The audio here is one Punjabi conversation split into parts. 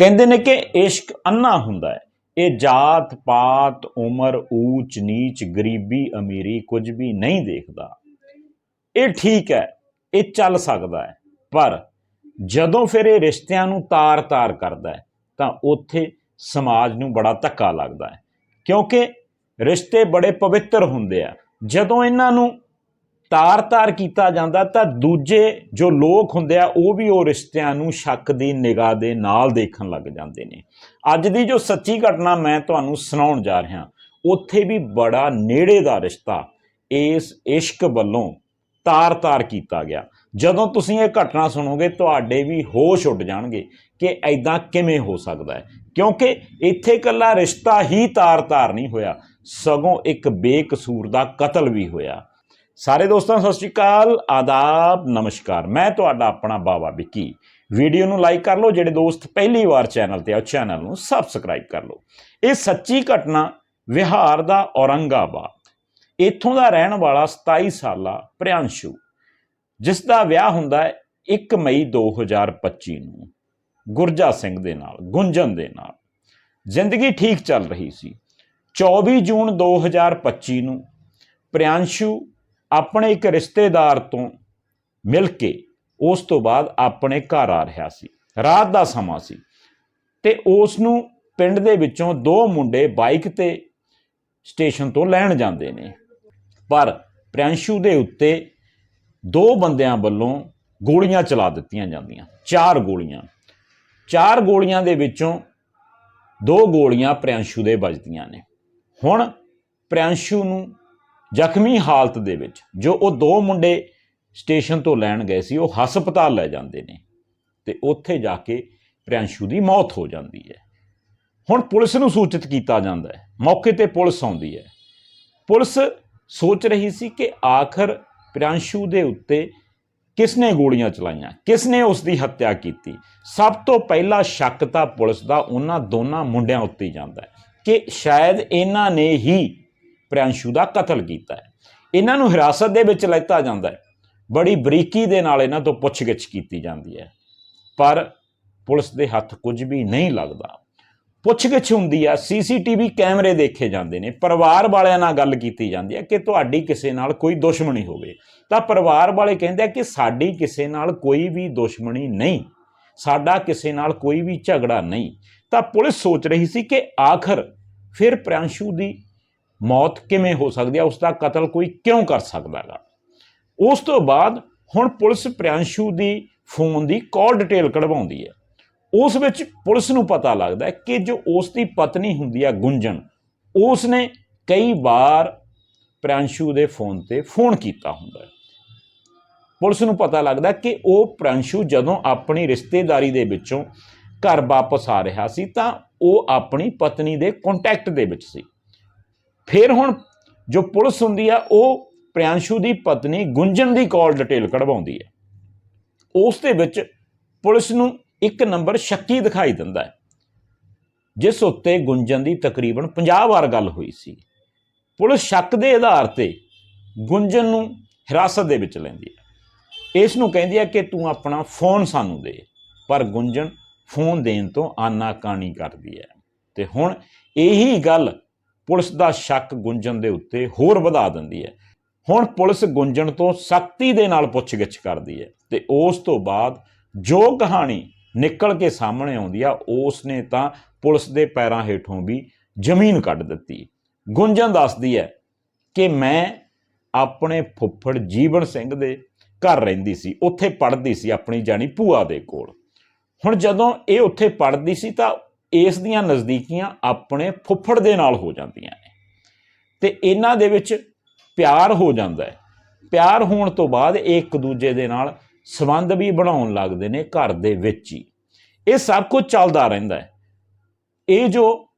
ਕਹਿੰਦੇ ਨੇ ਕਿ ਇਸ਼ਕ ਅੰਨਾ ਹੁੰਦਾ ਹੈ। ਇਹ ਜਾਤ, ਪਾਤ, ਉਮਰ, ਊਚ, ਨੀਚ, ਗਰੀਬੀ, ਅਮੀਰੀ ਕੁਝ ਵੀ ਨਹੀਂ ਦੇਖਦਾ। ਇਹ ਠੀਕ ਹੈ, ਇਹ ਚੱਲ ਸਕਦਾ ਹੈ, ਪਰ ਜਦੋਂ ਫਿਰ ਇਹ ਰਿਸ਼ਤਿਆਂ ਨੂੰ ਤਾਰ-ਤਾਰ ਕਰਦਾ ਹੈ, ਤਾਂ ਉੱਥੇ ਸਮਾਜ ਨੂੰ ਬੜਾ ਧੱਕਾ ਲੱਗਦਾ ਹੈ। ਕਿਉਂਕਿ ਰਿਸ਼ਤੇ ਬੜੇ ਪਵਿੱਤਰ ਹੁੰਦੇ ਆ। ਜਦੋਂ ਇਹਨਾਂ ਨੂੰ ਤਾਰ-ਤਾਰ ਕੀਤਾ ਜਾਂਦਾ ਤਾਂ ਦੂਜੇ ਜੋ ਲੋਕ ਹੁੰਦੇ ਆ, ਉਹ ਵੀ ਉਹ ਰਿਸ਼ਤਿਆਂ ਨੂੰ ਸ਼ੱਕ ਦੀ ਨਿਗਾਹ ਦੇ ਨਾਲ ਦੇਖਣ ਲੱਗ ਜਾਂਦੇ ਨੇ। ਅੱਜ ਦੀ ਜੋ ਸੱਚੀ ਘਟਨਾ ਮੈਂ ਤੁਹਾਨੂੰ ਸੁਣਾਉਣ ਜਾ ਰਿਹਾ, ਉੱਥੇ ਵੀ ਬੜਾ ਨੇੜੇ ਦਾ ਰਿਸ਼ਤਾ ਇਸ ਇਸ਼ਕ ਵੱਲੋਂ ਤਾਰ-ਤਾਰ ਕੀਤਾ ਗਿਆ। ਜਦੋਂ ਤੁਸੀਂ ਇਹ ਘਟਨਾ ਸੁਣੋਗੇ, ਤੁਹਾਡੇ ਵੀ ਹੋਸ਼ ਉੱਡ ਜਾਣਗੇ ਕਿ ਐਦਾਂ ਕਿਵੇਂ ਹੋ ਸਕਦਾ ਹੈ। ਕਿਉਂਕਿ ਇੱਥੇ ਕੱਲਾ ਰਿਸ਼ਤਾ ਹੀ ਤਾਰ-ਤਾਰ ਨਹੀਂ ਹੋਇਆ, ਸਗੋਂ ਇੱਕ ਬੇਕਸੂਰ ਦਾ ਕਤਲ ਵੀ ਹੋਇਆ। ਸਾਰੇ ਦੋਸਤਾਂ, ਸਤਿ ਸ਼੍ਰੀ ਅਕਾਲ, ਆਦਾਬ, ਨਮਸਕਾਰ। ਮੈਂ ਤੁਹਾਡਾ ਆਪਣਾ ਬਾਬਾ ਵਿੱਕੀ। ਵੀਡੀਓ ਨੂੰ ਲਾਈਕ ਕਰ ਲਓ, ਜਿਹੜੇ ਦੋਸਤ ਪਹਿਲੀ ਵਾਰ ਚੈਨਲ ਤੇ ਆ, ਚੈਨਲ ਨੂੰ ਸਬਸਕ੍ਰਾਈਬ ਕਰ ਲਓ। ਇਹ ਸੱਚੀ ਘਟਨਾ ਵਿਹਾਰ ਦਾ ਔਰੰਗਾਬਾਦ। ਇੱਥੋਂ ਦਾ ਰਹਿਣ ਵਾਲਾ 27 ਸਾਲਾ ਪ੍ਰਿਆੰਸ਼ੂ, ਜਿਸ ਦਾ ਵਿਆਹ ਹੁੰਦਾ ਹੈ 1 ਮਈ 2025 ਨੂੰ, ਗੁਰਜਾ ਸਿੰਘ ਦੇ ਨਾਲ, ਗੁੰਜਨ ਦੇ ਨਾਲ। ਜ਼ਿੰਦਗੀ ਠੀਕ ਚੱਲ ਰਹੀ ਸੀ। 24 ਜੂਨ 2025 ਨੂੰ, ਪ੍ਰਿਆੰਸ਼ੂ ਆਪਣੇ ਇੱਕ ਰਿਸ਼ਤੇਦਾਰ ਤੋਂ ਮਿਲ ਕੇ ਉਸ ਤੋਂ ਬਾਅਦ ਆਪਣੇ ਘਰ ਆ ਰਿਹਾ ਸੀ। ਰਾਤ ਦਾ ਸਮਾਂ ਸੀ ਤੇ ਉਸ ਨੂੰ ਪਿੰਡ ਦੇ ਵਿੱਚੋਂ ਦੋ ਮੁੰਡੇ ਬਾਈਕ ਤੇ ਸਟੇਸ਼ਨ ਤੋਂ ਲੈਣ ਜਾਂਦੇ ਨੇ। ਪਰ ਪ੍ਰਿਆੰਸ਼ੂ ਦੇ ਉੱਤੇ ਦੋ ਬੰਦਿਆਂ ਵੱਲੋਂ ਗੋਲੀਆਂ ਚਲਾ ਦਿੱਤੀਆਂ ਜਾਂਦੀਆਂ। ਚਾਰ ਗੋਲੀਆਂ। ਚਾਰ ਗੋਲੀਆਂ ਦੇ ਵਿੱਚੋਂ ਦੋ ਗੋਲੀਆਂ ਪ੍ਰਿਆੰਸ਼ੂ ਦੇ ਵੱਜਦੀਆਂ ਨੇ। ਹੁਣ ਪ੍ਰਿਆੰਸ਼ੂ ਨੂੰ ਜ਼ਖਮੀ ਹਾਲਤ ਦੇ ਵਿੱਚ ਜੋ ਉਹ ਦੋ ਮੁੰਡੇ ਸਟੇਸ਼ਨ ਤੋਂ ਲੈਣ ਗਏ ਸੀ, ਉਹ ਹਸਪਤਾਲ ਲੈ ਜਾਂਦੇ ਨੇ ਤੇ ਉੱਥੇ ਜਾ ਕੇ ਪ੍ਰਿਆੰਸ਼ੂ ਦੀ ਮੌਤ ਹੋ ਜਾਂਦੀ ਹੈ। ਹੁਣ ਪੁਲਿਸ ਨੂੰ ਸੂਚਿਤ ਕੀਤਾ ਜਾਂਦਾ ਹੈ, ਮੌਕੇ ਤੇ ਪੁਲਿਸ ਆਉਂਦੀ ਹੈ। ਪੁਲਿਸ ਸੋਚ ਰਹੀ ਸੀ ਕਿ ਆਖਰ ਪ੍ਰਿਆੰਸ਼ੂ ਦੇ ਉੱਤੇ ਕਿਸਨੇ ਗੋਲੀਆਂ ਚਲਾਈਆਂ ਕਿਸ ਨੇ ਉਸ ਦੀ ਹੱਤਿਆ ਕੀਤੀ? ਸਭ ਤੋਂ ਪਹਿਲਾ ਸ਼ੱਕ ਤਾਂ ਪੁਲਿਸ ਦਾ ਉਹਨਾਂ ਦੋਨਾਂ ਮੁੰਡਿਆਂ ਉੱਤੇ ਜਾਂਦਾ ਹੈ ਕਿ ਸ਼ਾਇਦ ਇਹਨਾਂ ਨੇ ਹੀ ਪ੍ਰਿਆੰਸ਼ੂ ਦਾ ਕਤਲ ਕੀਤਾ ਹੈ। ਇਹਨਾਂ ਨੂੰ ਹਿਰਾਸਤ ਦੇ ਵਿੱਚ ਲੈਤਾ ਜਾਂਦਾ ਹੈ। ਬੜੀ ਬਰੀਕੀ ਦੇ ਨਾਲ ਇਹਨਾਂ ਤੋਂ ਪੁੱਛਗਿੱਛ ਕੀਤੀ ਜਾਂਦੀ ਹੈ। ਪਰ ਪੁਲਿਸ ਦੇ ਹੱਥ ਕੁਝ ਵੀ ਨਹੀਂ ਲੱਗਦਾ। ਪੁੱਛਗਿੱਛ ਹੁੰਦੀ ਆ, ਸੀਸੀਟੀਵੀ ਕੈਮਰੇ ਦੇਖੇ ਜਾਂਦੇ ਨੇ, ਪਰਿਵਾਰ ਵਾਲਿਆਂ ਨਾਲ ਗੱਲ ਕੀਤੀ ਜਾਂਦੀ ਹੈ ਕਿ ਤੁਹਾਡੀ ਕਿਸੇ ਨਾਲ ਕੋਈ ਦੁਸ਼ਮਣੀ ਹੋਵੇ। ਤਾਂ ਪਰਿਵਾਰ ਵਾਲੇ ਕਹਿੰਦੇ ਆ ਕਿ ਸਾਡੀ ਕਿਸੇ ਨਾਲ ਕੋਈ ਵੀ ਦੁਸ਼ਮਣੀ ਨਹੀਂ, ਸਾਡਾ ਕਿਸੇ ਨਾਲ ਕੋਈ ਵੀ ਝਗੜਾ ਨਹੀਂ। ਤਾਂ ਪੁਲਿਸ ਸੋਚ ਰਹੀ ਸੀ ਕਿ ਆਖਰ ਫਿਰ ਪ੍ਰਿਆੰਸ਼ੂ ਦੀ ਮੌਤ ਕਿਵੇਂ ਹੋ ਸਕਦੀ ਹੈ ਉਸ ਦਾ ਕਤਲ ਕੋਈ ਕਿਉਂ ਕਰ ਸਕਦਾ ਹੈਗਾ? ਉਸ ਤੋਂ ਬਾਅਦ ਹੁਣ ਪੁਲਿਸ ਪ੍ਰਿਆੰਸ਼ੂ ਦੀ ਫੋਨ ਦੀ ਕਾਲ ਡਿਟੇਲ ਕਢਵਾਉਂਦੀ ਹੈ। ਉਸ ਵਿੱਚ ਪੁਲਿਸ ਨੂੰ ਪਤਾ ਲੱਗਦਾ ਹੈ ਕਿ ਜੋ ਉਸ ਦੀ ਪਤਨੀ ਹੁੰਦੀ ਹੈ ਗੁੰਜਨ ਉਸ ਨੇ ਕਈ ਵਾਰ ਪ੍ਰਿਆੰਸ਼ੂ ਦੇ ਫੋਨ ਤੇ ਫੋਨ ਕੀਤਾ ਹੁੰਦਾ ਹੈ। ਪੁਲਿਸ ਨੂੰ ਪਤਾ ਲੱਗਦਾ ਕਿ ਉਹ ਪ੍ਰਿਆੰਸ਼ੂ ਜਦੋਂ ਆਪਣੀ ਰਿਸ਼ਤੇਦਾਰੀ ਦੇ ਵਿੱਚੋਂ ਘਰ ਵਾਪਸ ਆ ਰਿਹਾ ਸੀ ਤਾਂ ਉਹ ਆਪਣੀ ਪਤਨੀ ਦੇ ਕੰਟੈਕਟ ਦੇ ਵਿੱਚ ਸੀ। ਫਿਰ ਹੁਣ ਜੋ ਪੁਲਿਸ ਹੁੰਦੀ ਆ, ਉਹ ਪ੍ਰਿਆੰਸ਼ੂ ਦੀ ਪਤਨੀ ਗੁੰਜਨ ਦੀ ਕਾਲ ਡਿਟੇਲ ਕਢਵਾਉਂਦੀ ਹੈ। ਉਸ ਦੇ ਵਿੱਚ ਪੁਲਿਸ ਨੂੰ ਇੱਕ ਨੰਬਰ ਸ਼ੱਕੀ ਦਿਖਾਈ ਦਿੰਦਾ ਹੈ, ਜਿਸ ਉੱਤੇ ਗੁੰਜਨ ਦੀ ਤਕਰੀਬਨ 50 ਵਾਰ ਗੱਲ ਹੋਈ ਸੀ। ਪੁਲਿਸ ਸ਼ੱਕ ਦੇ ਆਧਾਰ ਤੇ ਗੁੰਜਨ ਨੂੰ ਹਿਰਾਸਤ ਦੇ ਵਿੱਚ ਲੈਂਦੀ ਹੈ। ਇਸ ਨੂੰ ਕਹਿੰਦੀ ਹੈ ਕਿ ਤੂੰ ਆਪਣਾ ਫੋਨ ਸਾਨੂੰ ਦੇ, ਪਰ ਗੁੰਜਨ ਫੋਨ ਦੇਣ ਤੋਂ ਆਨਾਕਾਨੀ ਕਰਦੀ ਹੈ। ਤੇ ਹੁਣ ਇਹੀ ਗੱਲ ਪੁਲਿਸ ਦਾ ਸ਼ੱਕ ਗੁੰਜਨ ਦੇ ਉੱਤੇ ਹੋਰ ਵਧਾ ਦਿੰਦੀ ਹੈ। ਹੁਣ ਪੁਲਿਸ ਗੁੰਜਨ ਤੋਂ ਸਖਤੀ ਦੇ ਨਾਲ ਪੁੱਛਗਿੱਛ ਕਰਦੀ ਹੈ ਤੇ ਉਸ ਤੋਂ ਬਾਅਦ ਜੋ ਕਹਾਣੀ ਨਿਕਲ ਕੇ ਸਾਹਮਣੇ ਆਉਂਦੀ ਆ ਉਸ ਨੇ ਤਾਂ ਪੁਲਿਸ ਦੇ ਪੈਰਾਂ ਹੇਠੋਂ ਵੀ ਜ਼ਮੀਨ ਕੱਢ ਦਿੱਤੀ। ਗੁੰਜਨ ਦੱਸਦੀ ਹੈ ਕਿ ਮੈਂ ਆਪਣੇ ਫੁੱਫੜ ਜੀਵਨ ਸਿੰਘ ਦੇ ਘਰ ਰਹਿੰਦੀ ਸੀ, ਉੱਥੇ ਪੜ੍ਹਦੀ ਸੀ, ਆਪਣੀ ਜਾਣੀ ਭੂਆ ਦੇ ਕੋਲ। ਹੁਣ ਜਦੋਂ ਇਹ ਉੱਥੇ ਪੜ੍ਹਦੀ ਸੀ ਤਾਂ ਇਸ ਦੀਆਂ ਨਜ਼ਦੀਕੀਆਂ ਆਪਣੇ ਫੁੱਫੜ ਦੇ ਨਾਲ ਹੋ ਜਾਂਦੀਆਂ ਨੇ। ਤੇ ਇਹਨਾਂ ਦੇ ਵਿੱਚ ਪਿਆਰ ਹੋ ਜਾਂਦਾ ਹੈ। ਪਿਆਰ ਹੋਣ ਤੋਂ ਬਾਅਦ ਇੱਕ ਦੂਜੇ ਦੇ ਨਾਲ ਸਬੰਧ ਵੀ ਬਣਾਉਣ ਲੱਗਦੇ ਨੇ ਘਰ ਦੇ ਵਿੱਚ ਹੀ। ਇਹ ਸਭ ਕੁਝ ਚੱਲਦਾ ਰਹਿੰਦਾ ਹੈ। ਇਹ ਜੋ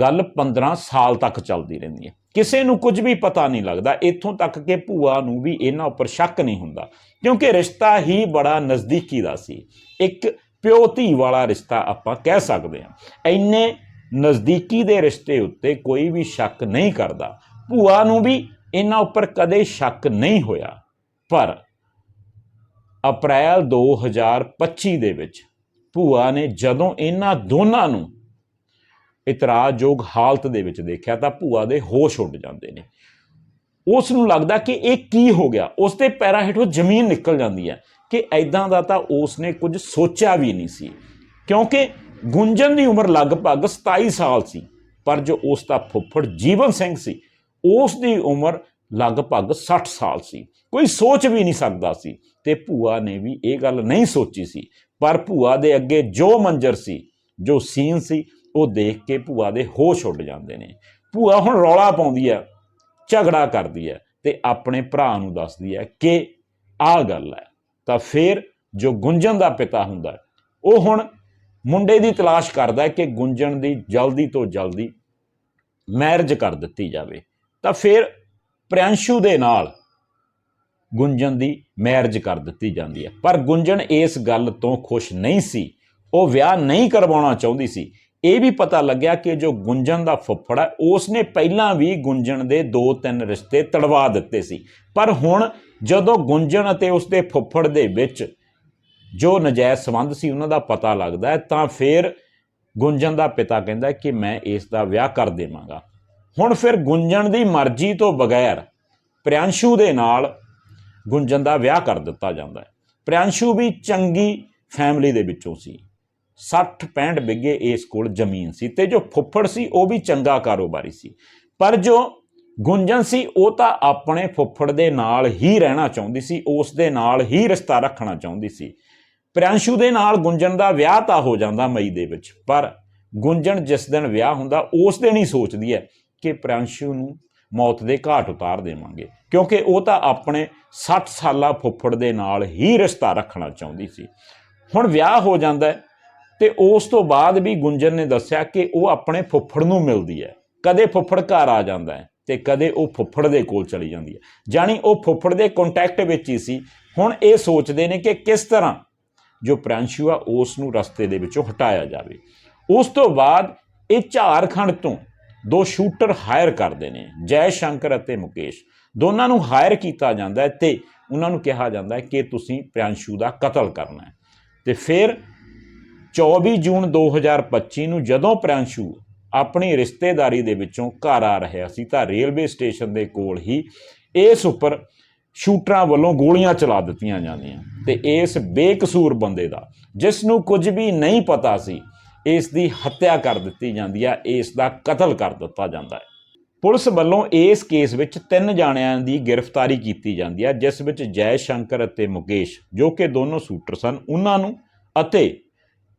ਗੱਲ 15 ਸਾਲ ਤੱਕ ਚੱਲਦੀ ਰਹਿੰਦੀ ਹੈ। ਕਿਸੇ ਨੂੰ ਕੁਝ ਵੀ ਪਤਾ ਨਹੀਂ ਲੱਗਦਾ, ਇੱਥੋਂ ਤੱਕ ਕਿ ਭੂਆ ਨੂੰ ਵੀ ਇਹਨਾਂ ਉੱਪਰ ਸ਼ੱਕ ਨਹੀਂ ਹੁੰਦਾ। ਕਿਉਂਕਿ ਰਿਸ਼ਤਾ ਹੀ ਬੜਾ ਨਜ਼ਦੀਕੀ ਦਾ ਸੀ। ਇੱਕ ਪਿਓ ਧੀ ਵਾਲਾ ਰਿਸ਼ਤਾ ਆਪਾਂ ਕਹਿ ਸਕਦੇ ਹਾਂ। ਇੰਨੇ ਨਜ਼ਦੀਕੀ ਦੇ ਰਿਸ਼ਤੇ ਉੱਤੇ ਕੋਈ ਵੀ ਸ਼ੱਕ ਨਹੀਂ ਕਰਦਾ। ਭੂਆ ਨੂੰ ਵੀ ਇਹਨਾਂ ਉੱਪਰ ਕਦੇ ਸ਼ੱਕ ਨਹੀਂ ਹੋਇਆ। ਪਰ ਅਪ੍ਰੈਲ 2025 ਦੇ ਵਿੱਚ ਭੂਆ ਨੇ ਜਦੋਂ ਇਹਨਾਂ ਦੋਨਾਂ ਨੂੰ ਇਤਰਾਜ਼ਯੋਗ ਹਾਲਤ ਦੇ ਵਿੱਚ ਦੇਖਿਆ ਤਾਂ ਭੂਆ ਦੇ ਹੋਸ਼ ਉੱਡ ਜਾਂਦੇ ਨੇ। ਉਸ ਨੂੰ ਲੱਗਦਾ ਕਿ ਇਹ ਕੀ ਹੋ ਗਿਆ? ਉਸ ਦੇ ਪੈਰਾਂ ਹੇਠੋਂ ਜ਼ਮੀਨ ਨਿਕਲ ਜਾਂਦੀ ਹੈ। ਕਿ ਐਦਾਂ ਦਾ ਤਾਂ ਉਸ ਨੇ ਕੁਝ ਸੋਚਿਆ ਵੀ ਨਹੀਂ ਸੀ। ਕਿਉਂਕਿ ਗੁੰਜਨ ਦੀ ਉਮਰ ਲਗਭਗ 27 ਸਾਲ ਸੀ, ਪਰ ਜੋ ਉਸ ਦਾ ਫੁੱਫੜ ਜੀਵਨ ਸਿੰਘ ਸੀ ਉਸ ਦੀ ਉਮਰ ਲਗਭਗ 60 ਸਾਲ ਸੀ। ਕੋਈ ਸੋਚ ਵੀ ਨਹੀਂ ਸਕਦਾ ਸੀ ਤੇ ਭੂਆ ਨੇ ਵੀ ਇਹ ਗੱਲ ਨਹੀਂ ਸੋਚੀ ਸੀ। ਪਰ ਭੂਆ ਦੇ ਅੱਗੇ ਜੋ ਮੰਜ਼ਰ ਸੀ, ਜੋ ਸੀਨ ਸੀ, ਉਹ ਦੇਖ ਕੇ ਭੂਆ ਦੇ ਹੋਸ਼ ਉੱਡ ਜਾਂਦੇ ਨੇ। ਭੂਆ ਹੁਣ ਰੌਲਾ ਪਾਉਂਦੀ ਹੈ, ਝਗੜਾ ਕਰਦੀ ਹੈ ਤੇ ਆਪਣੇ ਭਰਾ ਨੂੰ ਦੱਸਦੀ ਹੈ ਕਿ ਆਹ ਗੱਲ ਹੈ। ਤਾਂ ਫਿਰ ਜੋ ਗੁੰਜਨ ਦਾ ਪਿਤਾ ਹੁੰਦਾ ਉਹ ਹੁਣ ਮੁੰਡੇ ਦੀ ਤਲਾਸ਼ ਕਰਦਾ ਕਿ ਗੁੰਜਨ ਦੀ ਜਲਦੀ ਤੋਂ ਜਲਦੀ ਮੈਰਿਜ ਕਰ ਦਿੱਤੀ ਜਾਵੇ। ਤਾਂ ਫਿਰ ਪ੍ਰਿਆੰਸ਼ੂ ਦੇ ਨਾਲ ਗੁੰਜਨ ਦੀ ਮੈਰਿਜ ਕਰ ਦਿੱਤੀ ਜਾਂਦੀ ਹੈ। ਪਰ ਗੁੰਜਨ ਇਸ ਗੱਲ ਤੋਂ ਖੁਸ਼ ਨਹੀਂ ਸੀ। ਉਹ ਵਿਆਹ ਨਹੀਂ ਕਰਵਾਉਣਾ ਚਾਹੁੰਦੀ ਸੀ। ਇਹ ਵੀ ਪਤਾ ਲੱਗਿਆ ਕਿ ਜੋ ਗੁੰਜਨ ਦਾ ਫੁੱਫੜ ਹੈ ਉਸ ਨੇ ਪਹਿਲਾਂ ਵੀ ਗੁੰਜਨ ਦੇ ਦੋ ਤਿੰਨ ਰਿਸ਼ਤੇ ਤੜਵਾ ਦਿੱਤੇ ਸੀ। ਪਰ ਹੁਣ ਜਦੋਂ ਗੁੰਜਣ ਅਤੇ ਉਸਦੇ ਫੁੱਫੜ ਦੇ ਵਿੱਚ ਜੋ ਨਜਾਇਜ਼ ਸੰਬੰਧ ਸੀ ਉਹਨਾਂ ਦਾ ਪਤਾ ਲੱਗਦਾ ਹੈ, ਤਾਂ ਫਿਰ ਗੁੰਜਣ ਦਾ ਪਿਤਾ ਕਹਿੰਦਾ ਕਿ ਮੈਂ ਇਸ ਦਾ ਵਿਆਹ ਕਰ ਦੇਵਾਂਗਾ। ਹੁਣ ਫਿਰ ਗੁੰਜਣ ਦੀ ਮਰਜ਼ੀ ਤੋਂ ਬਗੈਰ ਪ੍ਰਿਆੰਸ਼ੂ ਦੇ ਨਾਲ ਗੁੰਜਣ ਦਾ ਵਿਆਹ ਕਰ ਦਿੱਤਾ ਜਾਂਦਾ ਹੈ। ਪ੍ਰਿਆੰਸ਼ੂ ਵੀ ਚੰਗੀ ਫੈਮਿਲੀ ਦੇ ਵਿੱਚੋਂ ਸੀ। 60 65 ਬਿੱਗੇ ਇਸ ਕੋਲ ਜ਼ਮੀਨ ਸੀ ਤੇ ਜੋ ਫੁੱਫੜ ਸੀ, ਉਹ ਵੀ ਚੰਗਾ ਕਾਰੋਬਾਰੀ ਸੀ। ਪਰ ਜੋ ਗੁੰਜਨ ਸੀ, ਉਹ ਤਾਂ ਆਪਣੇ ਫੁੱਫੜ ਦੇ ਨਾਲ ਹੀ ਰਹਿਣਾ ਚਾਹੁੰਦੀ ਸੀ, ਉਸ ਦੇ ਨਾਲ ਹੀ ਰਿਸ਼ਤਾ ਰੱਖਣਾ ਚਾਹੁੰਦੀ ਸੀ। ਪ੍ਰਿਆੰਸ਼ੂ ਦੇ ਨਾਲ ਗੁੰਜਨ ਦਾ ਵਿਆਹ ਤਾਂ ਹੋ ਜਾਂਦਾ ਮਈ ਦੇ ਵਿੱਚ, ਪਰ ਗੁੰਜਨ ਜਿਸ ਦਿਨ ਵਿਆਹ ਹੁੰਦਾ, ਉਸ ਦਿਨ ਹੀ ਸੋਚਦੀ ਹੈ ਕਿ ਪ੍ਰਿਆੰਸ਼ੂ ਨੂੰ ਮੌਤ ਦੇ ਘਾਟ ਉਤਾਰ ਦੇਵਾਂਗੇ, ਕਿਉਂਕਿ ਉਹ ਤਾਂ ਆਪਣੇ 60 ਸਾਲਾ ਫੁੱਫੜ ਦੇ ਨਾਲ ਹੀ ਰਿਸ਼ਤਾ ਰੱਖਣਾ ਚਾਹੁੰਦੀ ਸੀ। ਹੁਣ ਵਿਆਹ ਹੋ ਜਾਂਦਾ ਹੈ ਤੇ ਉਸ ਤੋਂ ਬਾਅਦ ਵੀ ਗੁੰਜਨ ਨੇ ਦੱਸਿਆ ਕਿ ਉਹ ਆਪਣੇ ਫੁੱਫੜ ਨੂੰ ਮਿਲਦੀ ਹੈ, ਕਦੇ ਫੁੱਫੜ ਘਰ ਆ ਜਾਂਦਾ ਹੈ। ਤੇ ਕਦੇ ਉਹ ਫੁੱਫੜ ਦੇ ਕੋਲ ਚਲੀ ਜਾਂਦੀ ਹੈ। ਜਾਣੀ ਉਹ ਫੁੱਫੜ ਦੇ ਕੰਟੈਕਟ ਵਿੱਚ ਹੀ ਸੀ। ਹੁਣ ਇਹ ਸੋਚਦੇ ਨੇ ਕਿ ਕਿਸ ਤਰ੍ਹਾਂ ਜੋ ਪ੍ਰਾਂਸ਼ੂ ਆ ਉਸ ਨੂੰ ਰਸਤੇ ਦੇ ਵਿੱਚੋਂ ਹਟਾਇਆ ਜਾਵੇ। ਉਸ ਤੋਂ ਬਾਅਦ ਇਹ ਝਾਰਖੰਡ ਤੋਂ ਦੋ ਸ਼ੂਟਰ ਹਾਇਰ ਕਰਦੇ ਨੇ, ਜੈ ਸ਼ੰਕਰ ਅਤੇ ਮੁਕੇਸ਼। ਦੋਨਾਂ ਨੂੰ ਹਾਇਰ ਕੀਤਾ ਜਾਂਦਾ ਹੈ ਤੇ ਉਹਨਾਂ ਨੂੰ ਕਿਹਾ ਜਾਂਦਾ ਹੈ ਕਿ ਤੁਸੀਂ ਪ੍ਰਾਂਸ਼ੂ ਦਾ ਕਤਲ ਕਰਨਾ ਹੈ। ਤੇ ਫਿਰ 24 ਜੂਨ 2025 ਨੂੰ ਜਦੋਂ ਪ੍ਰਾਂਸ਼ੂ ਆਪਣੀ ਰਿਸ਼ਤੇਦਾਰੀ ਦੇ ਵਿੱਚੋਂ ਘਰ ਆ ਰਿਹਾ ਸੀ ਤਾਂ ਰੇਲਵੇ ਸਟੇਸ਼ਨ ਦੇ ਕੋਲ ਹੀ ਇਸ ਉੱਪਰ ਸ਼ੂਟਰਾਂ ਵੱਲੋਂ ਗੋਲੀਆਂ ਚਲਾ ਦਿੱਤੀਆਂ ਜਾਂਦੀਆਂ ਤੇ ਇਸ ਬੇਕਸੂਰ ਬੰਦੇ ਦਾ, ਜਿਸ ਨੂੰ ਕੁਝ ਵੀ ਨਹੀਂ ਪਤਾ ਸੀ, ਇਸ ਦੀ ਹੱਤਿਆ ਕਰ ਦਿੱਤੀ ਜਾਂਦੀ ਹੈ ਇਸ ਦਾ ਕਤਲ ਕਰ ਦਿੱਤਾ ਜਾਂਦਾ ਹੈ। ਪੁਲਿਸ ਵੱਲੋਂ ਇਸ ਕੇਸ ਵਿੱਚ ਤਿੰਨ ਜਾਣਿਆਂ ਦੀ ਗ੍ਰਿਫਤਾਰੀ ਕੀਤੀ ਜਾਂਦੀ ਹੈ ਜਿਸ ਵਿੱਚ ਜੈ ਸ਼ੰਕਰ ਅਤੇ ਮੁਕੇਸ਼, ਜੋ ਕਿ ਦੋਨੋਂ ਸ਼ੂਟਰ ਸਨ, ਉਹਨਾਂ ਨੂੰ ਅਤੇ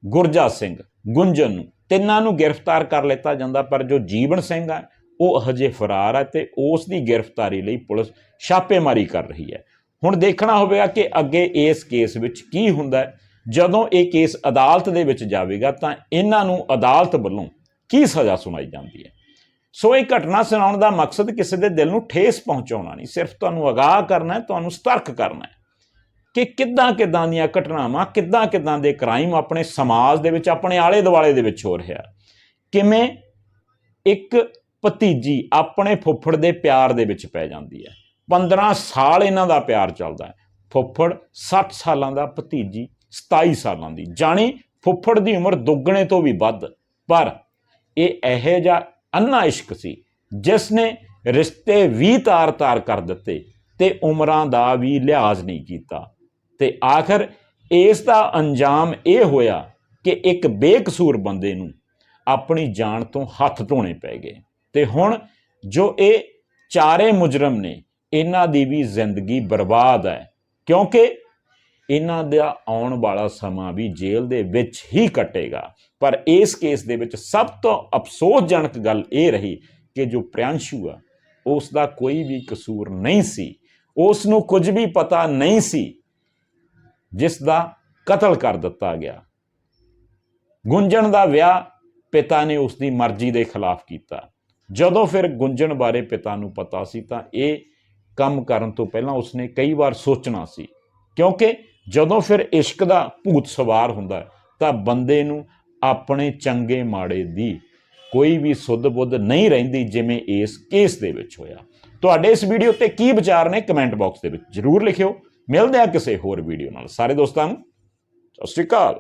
ਗੁਰਜਾ ਸਿੰਘ, ਗੁੰਜਨ ਨੂੰ। ਤਿੰਨਾਂ ਨੂੰ ਗ੍ਰਿਫਤਾਰ ਕਰ ਲਿੱਤਾ ਜਾਂਦਾ, ਪਰ ਜੋ ਜੀਵਨ ਸਿੰਘ ਹੈ ਉਹ ਹਜੇ ਫਰਾਰ ਹੈ ਤੇ ਉਸ ਦੀ ਗ੍ਰਿਫਤਾਰੀ ਲਈ ਪੁਲਿਸ ਛਾਪੇਮਾਰੀ ਕਰ ਰਹੀ ਹੈ। ਹੁਣ ਦੇਖਣਾ ਹੋਵੇਗਾ ਕਿ ਅੱਗੇ ਇਸ ਕੇਸ ਵਿੱਚ ਕੀ ਹੁੰਦਾ ਜਦੋਂ ਇਹ ਕੇਸ ਅਦਾਲਤ ਦੇ ਵਿੱਚ ਜਾਵੇਗਾ, ਤਾਂ ਇਹਨਾਂ ਨੂੰ ਅਦਾਲਤ ਵੱਲੋਂ ਕੀ ਸਜ਼ਾ ਸੁਣਾਈ ਜਾਂਦੀ ਹੈ? ਸੋ ਇਹ ਘਟਨਾ ਸੁਣਾਉਣ ਦਾ ਮਕਸਦ ਕਿਸੇ ਦੇ ਦਿਲ ਨੂੰ ਠੇਸ ਪਹੁੰਚਾਉਣਾ ਨਹੀਂ, ਸਿਰਫ ਤੁਹਾਨੂੰ ਅਗਾਹ ਕਰਨਾ ਹੈ, ਤੁਹਾਨੂੰ ਸਤਰਕ ਕਰਨਾ ਹੈ। ਕਿ ਕਿੱਦਾਂ ਕਿੱਦਾਂ ਦੀਆਂ ਘਟਨਾਵਾਂ, ਕਿੱਦਾਂ ਕਿੱਦਾਂ ਦੇ ਕ੍ਰਾਈਮ ਆਪਣੇ ਸਮਾਜ ਦੇ ਵਿੱਚ, ਆਪਣੇ ਆਲੇ ਦੁਆਲੇ ਦੇ ਵਿੱਚ ਹੋ ਰਿਹਾ। ਕਿਵੇਂ ਇੱਕ ਭਤੀਜੀ ਆਪਣੇ ਫੁੱਫੜ ਦੇ ਪਿਆਰ ਦੇ ਵਿੱਚ ਪੈ ਜਾਂਦੀ ਹੈ। 15 ਸਾਲ ਇਹਨਾਂ ਦਾ ਪਿਆਰ ਚੱਲਦਾ ਹੈ। ਫੁੱਫੜ 60 ਸਾਲਾਂ ਦਾ, ਭਤੀਜੀ 27 ਸਾਲਾਂ ਦੀ। ਜਾਣੀ ਫੁੱਫੜ ਦੀ ਉਮਰ ਦੁੱਗਣੇ ਤੋਂ ਵੀ ਵੱਧ। ਪਰ ਇਹ ਇਹੋ ਜਿਹਾ ਅੰਨਾ ਇਸ਼ਕ ਸੀ, ਜਿਸ ਨੇ ਰਿਸ਼ਤੇ ਵੀ ਤਾਰ-ਤਾਰ ਕਰ ਦਿੱਤੇ ਤੇ ਉਮਰਾਂ ਦਾ ਵੀ ਲਿਹਾਜ਼ ਨਹੀਂ ਕੀਤਾ। ਤੇ ਆਖਰ ਇਸ ਦਾ ਅੰਜਾਮ ਇਹ ਹੋਇਆ ਕਿ ਇੱਕ ਬੇਕਸੂਰ ਬੰਦੇ ਨੂੰ ਆਪਣੀ ਜਾਨ ਤੋਂ ਹੱਥ ਧੋਣੇ ਪੈ ਗਏ। ਤੇ ਹੁਣ ਜੋ ਇਹ ਚਾਰੇ ਮੁਜਰਮ ਨੇ, ਇਹਨਾਂ ਦੀ ਵੀ ਜ਼ਿੰਦਗੀ ਬਰਬਾਦ ਹੈ, ਕਿਉਂਕਿ ਇਹਨਾਂ ਦਾ ਆਉਣ ਵਾਲਾ ਸਮਾਂ ਵੀ ਜੇਲ੍ਹ ਦੇ ਵਿੱਚ ਹੀ ਕੱਟੇਗਾ। ਪਰ ਇਸ ਕੇਸ ਦੇ ਵਿੱਚ ਸਭ ਤੋਂ ਅਫਸੋਸਜਨਕ ਗੱਲ ਇਹ ਰਹੀ ਕਿ ਜੋ ਪ੍ਰਿਆੰਸ਼ੂ ਆ, ਉਸ ਦਾ ਕੋਈ ਵੀ ਕਸੂਰ ਨਹੀਂ ਸੀ। ਉਸ ਨੂੰ ਕੁਝ ਵੀ ਪਤਾ ਨਹੀਂ ਸੀ ਜਿਸ ਦਾ ਕਤਲ ਕਰ ਦਿੱਤਾ ਗਿਆ। ਗੁੰਜਣ ਦਾ ਵਿਆਹ ਪਿਤਾ ਨੇ ਉਸ ਦੀ ਮਰਜ਼ੀ ਦੇ ਖਿਲਾਫ ਕੀਤਾ। ਜਦੋਂ ਫਿਰ ਗੁੰਜਣ ਬਾਰੇ ਪਿਤਾ ਨੂੰ ਪਤਾ ਸੀ ਤਾਂ ਇਹ ਕੰਮ ਕਰਨ ਤੋਂ ਪਹਿਲਾਂ ਉਸਨੇ ਕਈ ਵਾਰ ਸੋਚਣਾ ਸੀ। ਕਿਉਂਕਿ ਜਦੋਂ ਫਿਰ ਇਸ਼ਕ ਦਾ ਭੂਤ ਸਵਾਰ ਹੁੰਦਾ ਹੈ, ਤਾਂ ਬੰਦੇ ਨੂੰ ਆਪਣੇ ਚੰਗੇ ਮਾੜੇ ਦੀ ਕੋਈ ਵੀ ਸੁੱਧ ਬੁੱਧ ਨਹੀਂ ਰਹਿੰਦੀ ਜਿਵੇਂ ਇਸ ਕੇਸ ਦੇ ਵਿੱਚ ਹੋਇਆ। ਤੁਹਾਡੇ ਇਸ ਵੀਡੀਓ ਤੇ ਕੀ ਵਿਚਾਰ ਨੇ ਕਮੈਂਟ ਬਾਕਸ ਦੇ ਵਿੱਚ ਜਰੂਰ ਲਿਖਿਓ। ਮਿਲਦੇ ਆ ਕਿਸੇ ਹੋਰ ਵੀਡੀਓ ਨਾਲ। ਸਾਰੇ ਦੋਸਤਾਂ ਨੂੰ ਸਤਿ ਸ਼੍ਰੀ ਅਕਾਲ।